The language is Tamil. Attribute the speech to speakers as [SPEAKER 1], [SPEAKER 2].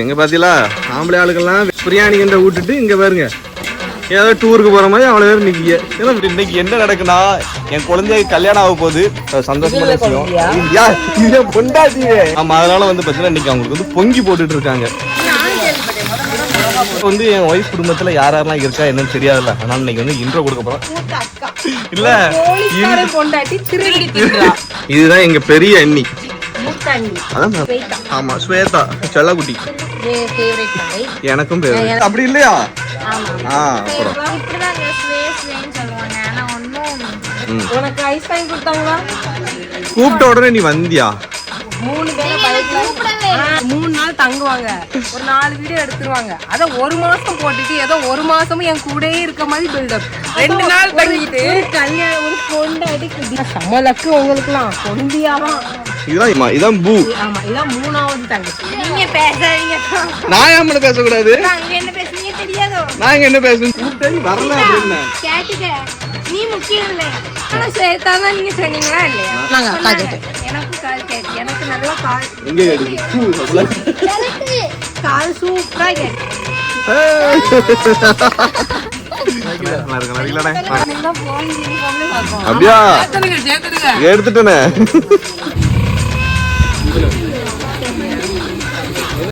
[SPEAKER 1] எங்க பாத்தீங்களா? ஆம்பளை ஆளுக்கெல்லாம் பிரியாணி கண்ட விட்டுட்டு இங்க பாருங்க. ஏதோ டூருக்கு போற மாதிரி அவ்வளவு பேர் நிக்கிய ஏன்னா இன்னைக்கு என்ன நடக்குன்னா என் குழந்தை கல்யாணம் ஆக போகுது. அது சந்தோஷமான விஷயம் யா, இது என் பொண்டாட்டி ஆமா அதனால வந்து பாத்தீங்கன்னா இன்னைக்கு அவங்களுக்கு வந்து பொங்கி போட்டுட்டு இருக்காங்க. இப்ப வந்து என் ஒய்ஃப் குடும்பத்துல யார் யாரெல்லாம் இருக்கா என்னன்னு தெரியாதுல்ல. அதனால இன்னைக்கு வந்து இன்ட்ரோ கொடுக்க போறோம். இல்ல இதுதான் எங்க பெரிய நான்- ஆமா ஸ்வேதா.
[SPEAKER 2] நாய்
[SPEAKER 1] எனக்கும் பேரு அப்படி இல்லையா?
[SPEAKER 2] ஆமா.
[SPEAKER 1] ஆ அப்புறம்.
[SPEAKER 2] உனக்கு ஐஸ் வாங்கி கொடுத்தாங்களா?
[SPEAKER 1] கூப்பிட்ட உடனே நீ வந்தியா?
[SPEAKER 2] மூணு பேரை பைக்ல மூணு நாள் தங்குவாங்க. ஒரு நாலு வீடியோ எடுத்துருவாங்க. அத ஒரு மாசம் போட்டுட்டு ஏதோ ஒரு மாசமும் என் கூடயே இருக்க மாதிரி பில்டப் ரெண்டு நாள் தங்கிட்டு கல்யாணம் ஒரு பொண்டாட்டி செம்ம லக்கு உங்களுக்குலாம்
[SPEAKER 1] இதுதான் இம்மா, இதான் பூ.
[SPEAKER 2] ஆமா இதான் மூணாவது தங்கச்சி.
[SPEAKER 3] நீங்க பேசாதீங்க.
[SPEAKER 1] நான் ஏன் மட்டும் பேசக்கூடாது?
[SPEAKER 3] அங்க என்ன பேசுனீங்க தெரியாதோ?
[SPEAKER 1] நான் என்ன பேசுறேன் கூப்பிட்டா நீ வரல அப்படின்னு.
[SPEAKER 3] கேட்டுக்க. நீ முக்கியம் இல்லை. ஆனா ஸ்வேதா தான் நீங்க சொன்னீங்களா இல்லையா?
[SPEAKER 2] நாங்க
[SPEAKER 3] சொன்னாங்க. எனக்கு கால் கேட்டு எனக்கு நல்லா கால்
[SPEAKER 1] எங்க.
[SPEAKER 3] எனக்கு கால் சூப்பரா கேட்டு.
[SPEAKER 1] அப்படியா? எடுத்துட்டேனே.